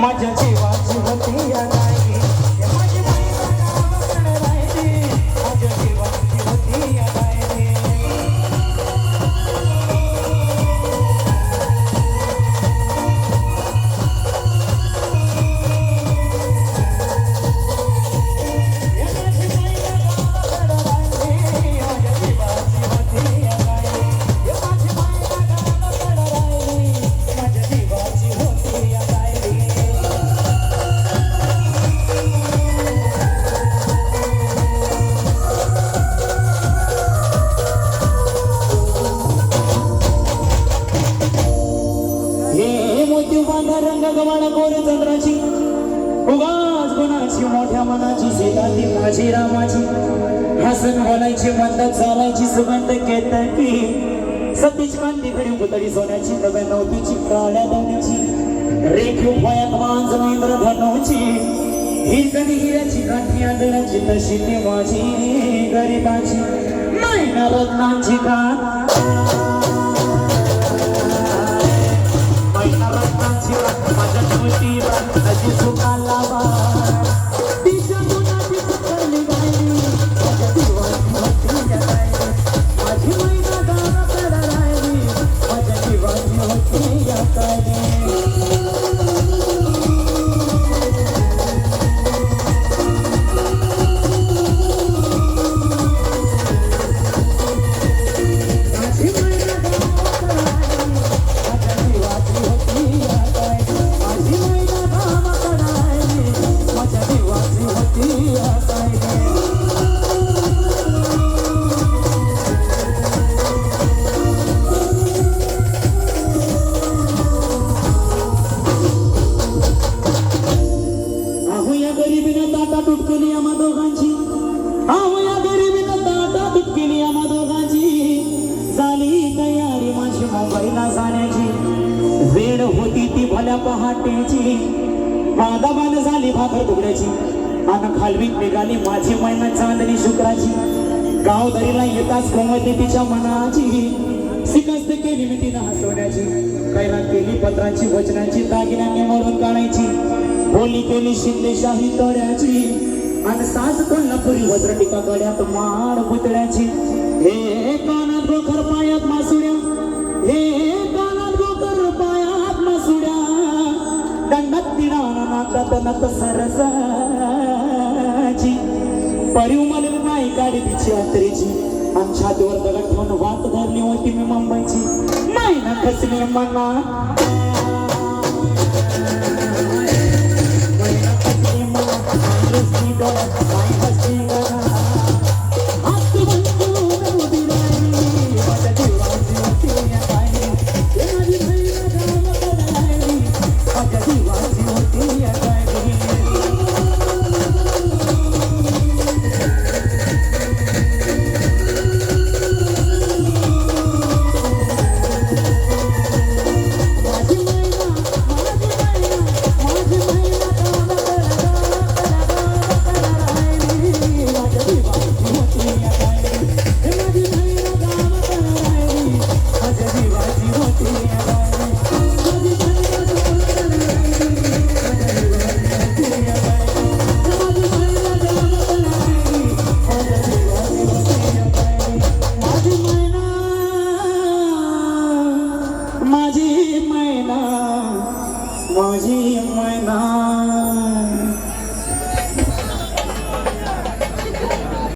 Mas भगवान गोरी चंद्राची. उगाच गुणाची मोठ्या मनाची सीता ती माझी रामाची. हसन बोलायची मंद चालायची सुगंध केत सतीश कांती घडी पुतळी सोन्याची नव्या नवतीची काळ्या दोन्हीची रेखीव पायात मांज इंद्र धनुची. ही कधी हिऱ्याची काठी आदराची तशी ती माझी गरीबाची. नाही ना रत्नांची का? Thank you. केली आम्हा दोघांची. अहो या गरिबीनं ताटा केली आम्हा दोघांची. झाली तयारी माझी मुंबईला जाण्याची. वेळ होती ती भल्या पहाटेची. बांधाबांध झाली भाकर तुकड्याची. अन खालवीत निघाली माझी मैना चांदणी शुक्राची. गावदरीला येताच कोमते तिच्या मनाची. शिकस्त केली मी तिनं हसवण्याची. कैला केली पत्रांची वचनांची दागिन्यांनी मरून काढायची. बोली केली शिंदेशाही तोड्याची. आणि सास कोल्हापुरी वज्र टिका गड्यात माड पुतळ्याची हे कानात गोखर पायात मासुड्या. हे कानात गोखर पायात मासुड्या. दंडात तिडा नाकात नत सरसाची. परिव मला नाही काढी तिची अंतरीची आणि छातीवर दगड ठेवून वात धरली होती मी मुंबईची. नाही ना खसली मना. माझी मैना माझी मैना.